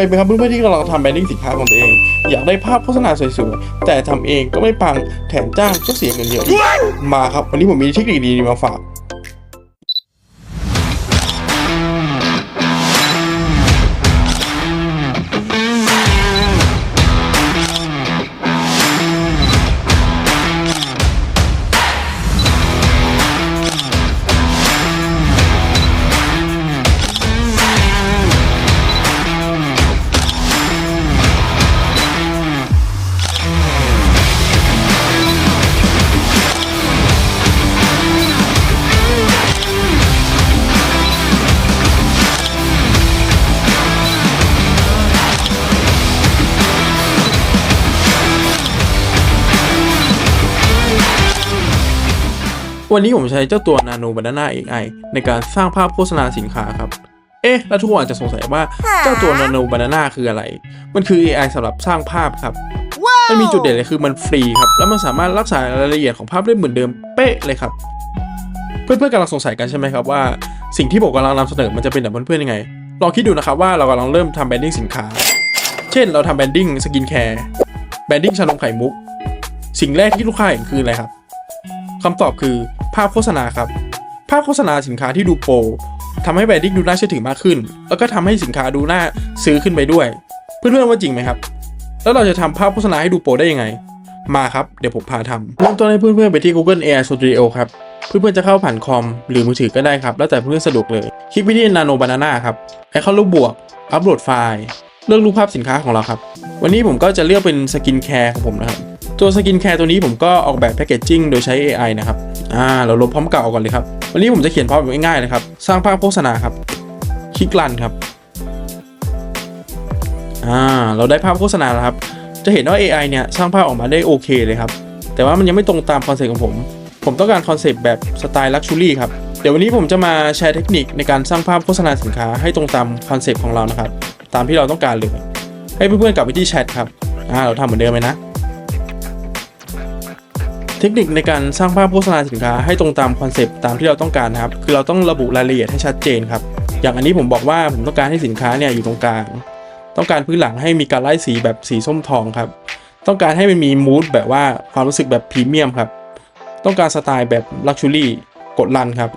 ยไหมครับเพื่อนๆที่กำลังทำแบรนดิ้งสินค้าของตัวเอง อยากได้ภาพโฆษณาสวยๆแต่ทำเองก็ไม่ปังแถมจ้างก็เสียเงินเยอะอีกมาครับวันนี้ผมมีเทคนิคดีๆมาฝาก วันนี้ผมใช้เจ้าตัว Nano Banana AI ในการสร้างภาพโฆษณาสินค้าครับ เอ๊ะ แล้วทุกคนอาจจะสงสัยว่าเจ้าตัว Nano Banana คืออะไร มันคือ AI สำหรับสร้างภาพครับมันมีจุดเด่นเลยคือมันฟรีครับ แล้วมันสามารถรักษารายละเอียดของภาพได้เหมือนเดิมเป๊ะเลยครับ เพื่อนๆกำลังสงสัยกันใช่ไหมครับว่าสิ่งที่ผมกำลังนำเสนอมันจะเป็นแบบเพื่อนๆยังไง ลองคิดดูนะครับว่าเรากำลังเริ่มทำแบรนดิ้งสินค้า เช่น เราทำแบรนดิ้งสกินแคร์ แบรนดิ้งชานมไข่มุก สิ่งแรกที่ลูกค้าเห็นคืออะไรครับ คำตอบคือภาพโฆษณาครับ ภาพโฆษณาสินค้าที่ดูโปรทำให้แบรนดิ้งดูน่าเชื่อถือมากขึ้น แล้วก็ทำให้สินค้าดูน่าซื้อขึ้นไปด้วย เพื่อนๆว่าจริงไหมครับ แล้วเราจะทำภาพโฆษณาให้ดูโปรได้ยังไง มาครับ เดี๋ยวผมพาทำเริ่มต้นให้เพื่อนๆไปที่ Google AI Studio ครับ เพื่อนๆจะเข้าผ่านคอมหรือมือถือก็ได้ครับ แล้วแต่เพื่อนๆสะดวกเลย คลิกไปที่ Nano Banana ครับไอคอนรูปบวก อัปโหลดไฟล์ เลือกรูปภาพสินค้าของเราครับ วันนี้ผมก็จะเลือกเป็นสกินแคร์ของผมนะครับ ตัวสกินแคร์ตัวนี้ผมก็ออกแบบแพคเกจจิ้งโดยใช้ AI นะครับ อ่า เราลบพร้อมเก่าก่อนเลยครับ วันนี้ผมจะเขียนพร้อมแบบง่ายๆเลยครับ สร้างภาพโฆษณาครับ คลิกรันครับ อ่า เราได้ภาพโฆษณาแล้วครับ จะเห็นว่า AI เนี่ยสร้างภาพออกมาได้โอเคเลยครับ แต่ว่ามันยังไม่ตรงตามคอนเซ็ปต์ของผม ผมต้องการคอนเซ็ปต์แบบสไตล์ลักชูรี่ครับ เดี๋ยววันนี้ผมจะมาแชร์เทคนิคในการสร้างภาพโฆษณาสินค้าให้ตรงตามคอนเซ็ปต์ของเรานะครับ ตามที่เราต้องการเลย ให้เพื่อนๆกลับไปที่แชทครับ อ่า เราทำเหมือนเดิมเลยนะ เทคนิคในการสร้างภาพโฆษณาสินค้าให้ตรงตามคอนเซปต์ตามที่เราต้องการครับ คือเราต้องระบุรายละเอียดให้ชัดเจนครับ อย่างอันนี้ผมบอกว่าผมต้องการให้สินค้าเนี่ยอยู่ตรงกลาง ต้องการพื้นหลังให้มีการไล่สีแบบสีส้มทองครับ ต้องการให้มันมีมูดแบบว่าความรู้สึกแบบพรีเมียมครับ ต้องการสไตล์แบบลักชูรี่กดรันครับ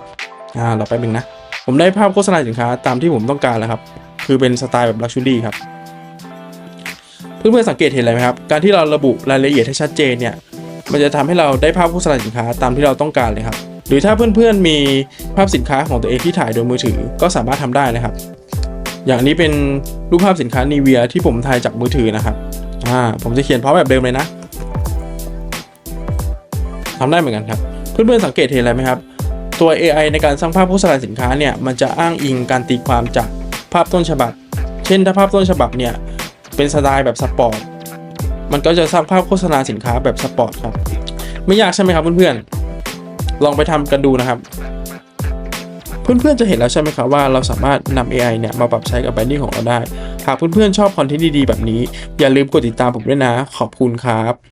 อ่าเราไปบนึงนะ ผมได้ภาพโฆษณาสินค้าตามที่ผมต้องการแล้วครับ คือเป็นสไตล์แบบลักชูรี่ครับ เพื่อนๆสังเกตเห็นอะไรไหมครับ การที่เราระบุรายละเอียดให้ชัดเจนเนี่ย มันจะทำให้เราได้ภาพโฆษณาสินค้าตามที่เราต้องการเลยครับ หรือถ้าเพื่อนๆมีภาพสินค้าของตัวเองที่ถ่ายโดยมือถือก็สามารถทำได้นะครับ อย่างนี้เป็นรูปภาพสินค้านีเวียที่ผมถ่ายจากมือถือนะครับอ่าผมจะเขียนพร้อมแบบเดิมเลยนะทำได้เหมือนกันครับ เพื่อนๆสังเกตเห็นอะไรไหมครับตัว AI ในการสร้างภาพโฆษณาสินค้าเนี่ยมันจะอ้างอิงการตีความจากภาพต้นฉบับ เช่นถ้าภาพต้นฉบับเนี่ยเป็นสไตล์แบบสปอร์ต มันก็จะสร้างภาพโฆษณาสินค้าแบบสปอร์ตครับ ไม่ยากใช่ไหมครับเพื่อนๆ ลองไปทำกันดูนะครับ เพื่อนๆจะเห็นแล้วใช่ไหมครับว่าเราสามารถนำ AI เนี่ยมาปรับใช้กับแบรนดิ้งของเราได้ หากเพื่อนๆชอบคอนเทนต์ดีๆแบบนี้ อย่าลืมกดติดตามผมด้วยนะ ขอบคุณครับ